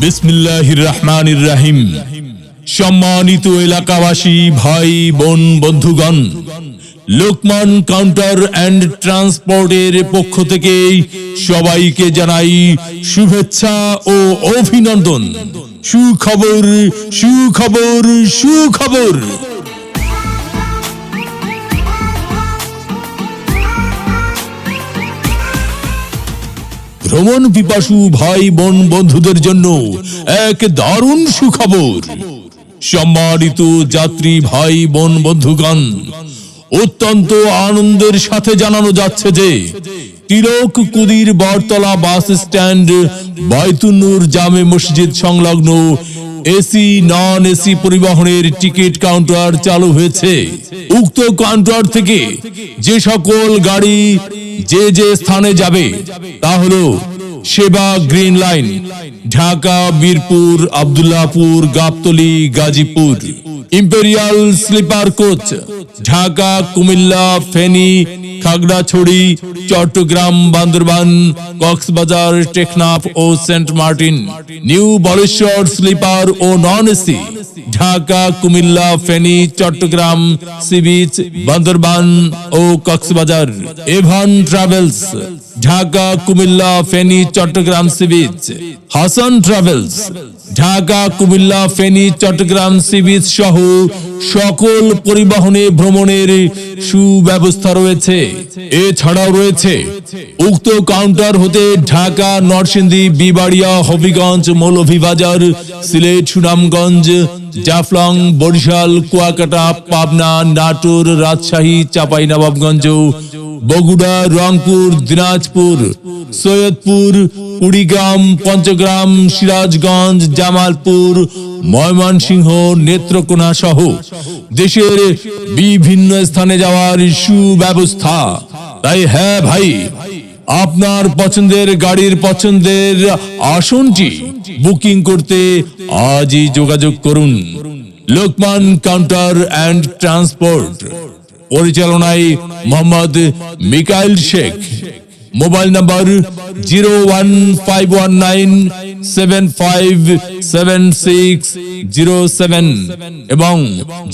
বিসমিল্লাহির রহমানির রাহিম সম্মানিত এলাকাবাসী, ভাই, বোন, বন্ধুগণ, লোকমান কাউন্টার অ্যান্ড ট্রান্সপোর্টের পক্ষ থেকে সবাইকে জানাই শুভেচ্ছা ও অভিনন্দন। সুখবর সুখবর সুখবর। ভ্রমণ পিপাসু ভাই বোন বন্ধুদের জন্য এক দারুণ সুখবর। সম্মানিত যাত্রী ভাই বোন বন্ধুগণ, অত্যন্ত আনন্দের সাথে জানানো যাচ্ছে যে তিলক কুদির বরতলা বাস স্ট্যান্ড বাইতুন্নুর জামে মসজিদ সংলগ্ন এসি নন এসি পরিবহনের টিকিট কাউন্টার চালু হয়েছে। উক্ত কাউন্টার থেকে যে সকল গাড়ি যে যে স্থানে যাবে, তা হলো সেবা green line, Dhaka, Birpur Abdullapur Gabtoli, Gazipur. Imperial sleeper coach, Dhaka, Comilla, Feni, Khagrachari, Chattogram, Bandarban, Cox's Bazar, Teknaf ও Saint Martin. New Baleshwar sleeper ও non AC. Dhaka, Comilla, Feni, Chattogram, sea beach, Bandarban ও Cox's Bazar. Even travels, Dhaka, Comilla, Feni, Chattogram, sea beach. Hasan travels, Dhaka, Comilla, Feni, Chattogram, sea beach সহ সকল পরিবহনে ভ্রমণের সুব্যবস্থা রয়েছে। এছাড়াও রয়েছে উক্ত counter হতে ঢাকা, নরসিংদী, বিবাড়িয়া, হবিগঞ্জ, মৌলভীবাজার, সিলেট, সুনামগঞ্জ, জাফলং, বরিশাল, কুয়াকাটা, পাবনা, নাটোর, রাজশাহী, চাঁপাইনবাবগঞ্জ, বগুড়া, রংপুর, দিনাজপুর, সৈয়দপুর, কুড়িগ্রাম, পঞ্চগ্রাম, সিরাজগঞ্জ, জামালপুর, ময়মনসিংহ, নেত্রকোনা সহ দেশের বিভিন্ন স্থানে যাওয়ার সুব্যবস্থা। তাই হ্যাঁ ভাই আপনার পছন্দের গাড়ির পছন্দের আসনটি বুকিং করতে আজই যোগাযোগ করুন। Lokman counter and transport. পরিচালনায় Mohammad Mikail Sheikh. Mobile number zero one five one nine seven five seven six zero seven এবং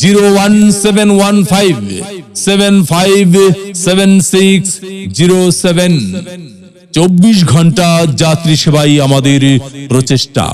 zero one seven one five. Seven five seven six zero seven চব্বিশ ঘণ্টা যাত্রী সেবাই আমাদের প্রচেষ্টা।